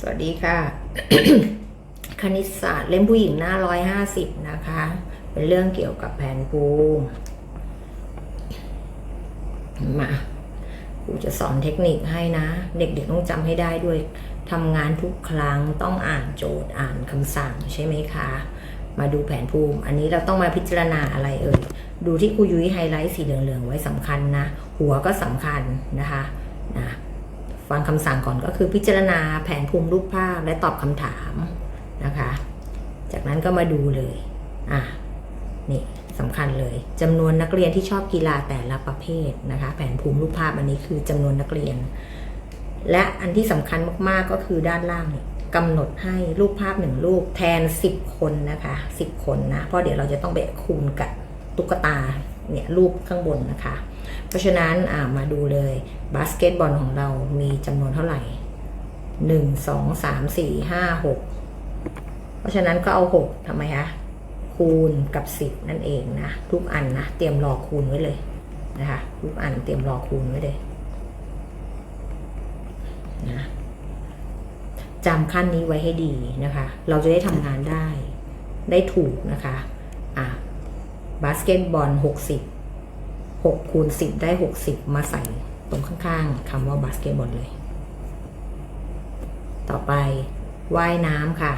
สวัสดีค่ะ คณิตศาสตร์เล่มผู้หญิงหน้าร้อยห้าสิบนะคะ เป็นเรื่องเกี่ยวกับแผนภูมิมาครูจะสอนเทคนิคให้นะ เด็กๆต้องจำให้ได้ด้วยทำงานทุกครั้งต้องอ่านโจทย์อ่านคำสั่งใช่ไหมคะ มาดูแผนภูมิ อันนี้เราต้องมาพิจารณาอะไรเอ่ย ดูที่ครูยุ้ยไฮไลท์สีเหลืองๆไว้สำคัญนะ หัวก็สำคัญนะคะนะ ฟังคำสั่งก่อนก็คือพิจารณาแผนภูมิรูปภาพและตอบคำถามนะคะ จากนั้นก็มาดูเลย อะ นี่สำคัญเลยจำนวนนักเรียนที่ชอบกีฬาแต่ละประเภทนะคะ แผนภูมิรูปภาพอันนี้คือจำนวนนักเรียน และอันที่สำคัญมากๆก็คือด้านล่างเนี่ยกำหนดให้รูปภาพหนึ่งรูปแทน 10 คนนะคะ 10 คนนะ เพราะเดี๋ยวเราจะต้องไปคูณกับตุ๊กตา เนี่ยรูปข้างบนนะคะ เพราะฉะนั้นมาดูเลยบาสเกตบอลของเรามีจำนวนเท่าไหร่หนึ่งสองสามสี่ห้าหกเพราะฉะนั้นก็เอาหกทำไมคะคูณกับสิบนั่นเองนะทุกอันนะเตรียมรอคูณไว้เลยนะคะทุกอันเตรียมรอคูณไว้เลยนะจำขั้นนี้ไว้ให้ดีนะคะ เราจะได้ทำงานได้ได้ถูกนะคะ บาสเกตบอลหกสิบ6คูณ10 ได้ 60 มาใส่ตรงข้างๆคำว่าบาสเกตบอลเลย ต่อไปว่ายน้ำค่ะ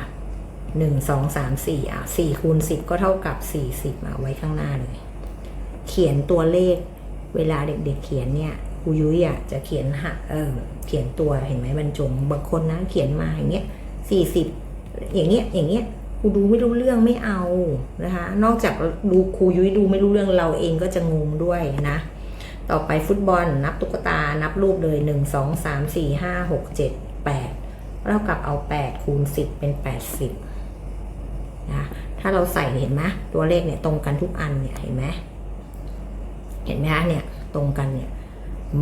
1 2 3 4อะ4คูณ10ก็เท่ากับ40มาไว้ข้างหน้าเลย เขียนตัวเลขเวลาเด็กๆเขียนเนี่ยครูยุ้ยอะจะเขียนหะเออเขียนตัวเห็นไหมบรรจงบางคนนะเขียนมาอย่างเงี้ย40อย่างเงี้ยอย่างเงี้ย ครูดูไม่รู้เรื่องไม่เอานะคะ นอกจากดูครูยุ้ยดูไม่รู้เรื่องเราเองก็จะงงด้วยนะ ต่อไปฟุตบอลนับตุ๊กตานับรูปเลยหนึ่งสองสามสี่ห้าหกเจ็ดแปดเท่ากับเอาแปดคูณสิบเป็นแปดสิบนะถ้าเราใส่เห็นไหมตัวเลขเนี่ยตรงกันทุกอันเนี่ยเห็นไหมเห็นไหมคะเนี่ยตรงกันเนี่ย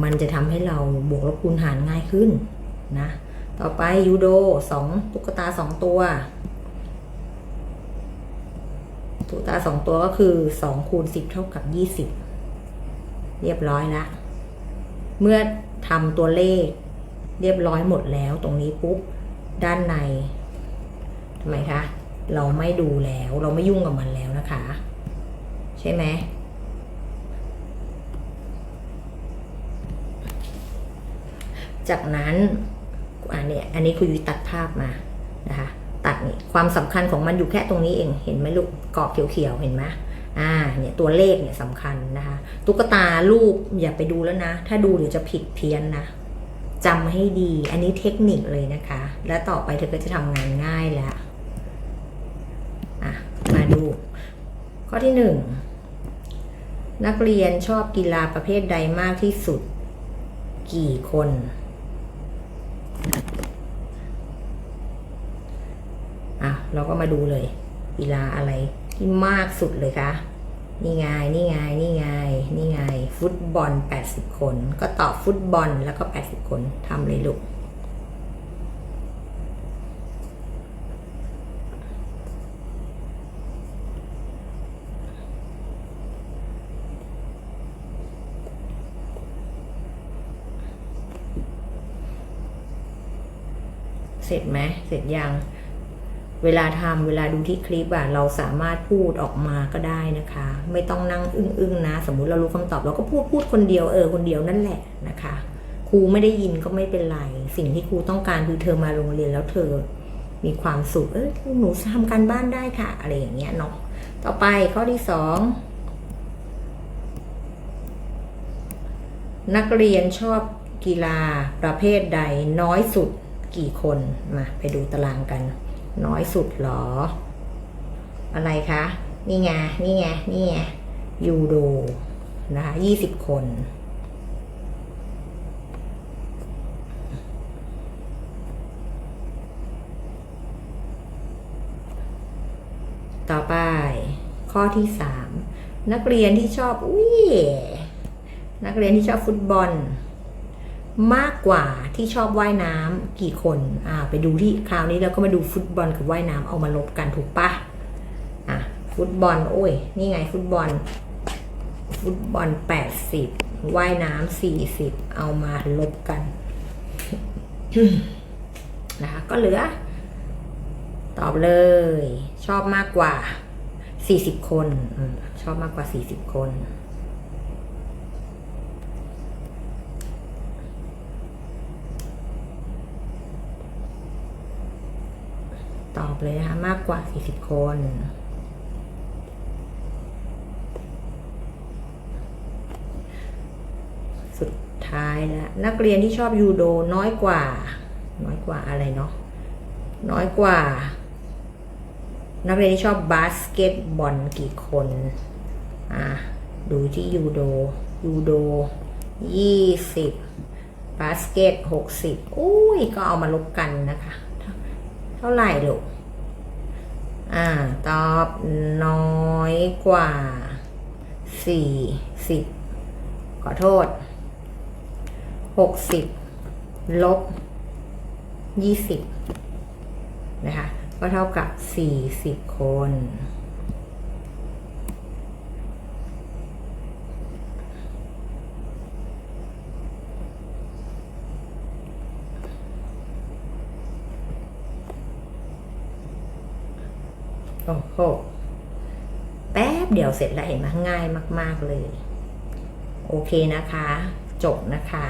มันจะทำให้เราบวกลบคูณหารง่ายขึ้นนะ ต่อไปยูโดสองตุ๊กตาสองตัว ตุ๊กตาสองตัวก็คือสองคูณสิบเท่ากับยี่สิบเรียบร้อยละเมื่อทำตัวเลข เรียบร้อยหมดแล้วตรงนี้ปุ๊บด้านในทำไมคะ เราไม่ดูแล้วเราไม่ยุ่งกับมันแล้วนะคะ ใช่ไหมจากนั้นอันนี้อันนี้คุณยุ้ยตัดภาพมานะคะ ดนี่ความสำคัญของมันอยู่แค่ตรงนี้เองเห็นไหมลูกกรอบเขียวๆเห็นไหมอ่าเนี่ยตัวเลขเนี่ยสำคัญนะคะตุ๊กตาลูกอย่าไปดูแล้วนะ ถ้าดูเดี๋ยวจะผิดเพี้ยนนะจำให้ดีอันนี้เทคนิคเลยนะคะ และต่อไปเธอก็จะทำงานง่ายแล้วอะมาดู ข้อที่หนึ่งนักเรียนชอบกีฬาประเภทใดมากที่สุด กี่คน อะ เราก็มาดูเลย กีฬาอะไรที่มากสุดเลยคะนี่ไงนี่ไงนี่ไงนี่ไง ฟุตบอล 80 คน ก็ตอบฟุตบอลแล้วก็ 80 คนทำเลยลูกเสร็จไหมเสร็จยัง เวลาทำเวลาดูที่คลิปอะเราสามารถพูดออกมาก็ได้นะคะ ไม่ต้องนั่งอึ้งๆนะ สมมุติเรารู้คำตอบเราก็พูดพูดคนเดียวเออคนเดียวนั่นแหละนะคะครูไม่ได้ยินก็ไม่เป็นไร สิ่งที่ครูต้องการคือเธอมาโรงเรียนแล้วเธอมีความสุขเออหนูทำการบ้านได้ค่ะ อะไรอย่างเงี้ยเนาะต่อไปข้อที่สองนักเรียนชอบกีฬาประเภทใดน้อยสุดกี่คนมาไปดูตารางกัน น้อยสุดหรอ อะไรคะ นี่ไง นี่ไง นี่ไง ยูโดนะคะยี่สิบคน ต่อไป ข้อที่สาม นักเรียนที่ชอบ อุ้ย นักเรียนที่ชอบฟุตบอล มากกว่าที่ชอบว่ายน้ำกี่คนอ่าไปดูที่คราวนี้เราก็มาดูฟุตบอลกับว่ายน้ำเอามาลบกันถูกปะอะฟุตบอลโอ้ยนี่ไงฟุตบอล ฟุตบอลแปดสิบว่ายน้ำสี่สิบเอามาลบกันนะคะก็เหลือ ตอบเลย ชอบมากกว่า40คนชอบมากกว่า40คน ตอบเลยนะคะมากกว่า 40 คน สุดท้ายแล้วนักเรียนที่ชอบยูโดน้อยกว่า น้อยกว่าอะไรเนาะน้อยกว่า นักเรียนที่ชอบบาสเกตบอลกี่คนอะดูที่ยูโดยูโดยี่สิบบาสเกตหกสิบอุ้ยก็เอามาลบกันนะคะ ท่าไหร่ลูก อ่า ตอบน้อยกว่าสี่สิบขอโทษหกสิบลบยี่สิบนะคะ ก็เท่ากับสี่สิบคน โอ้โหแป๊บเดียวเสร็จแล้วเห็นไหมง่ายมาก ๆเลย โอเคนะคะ จบนะคะ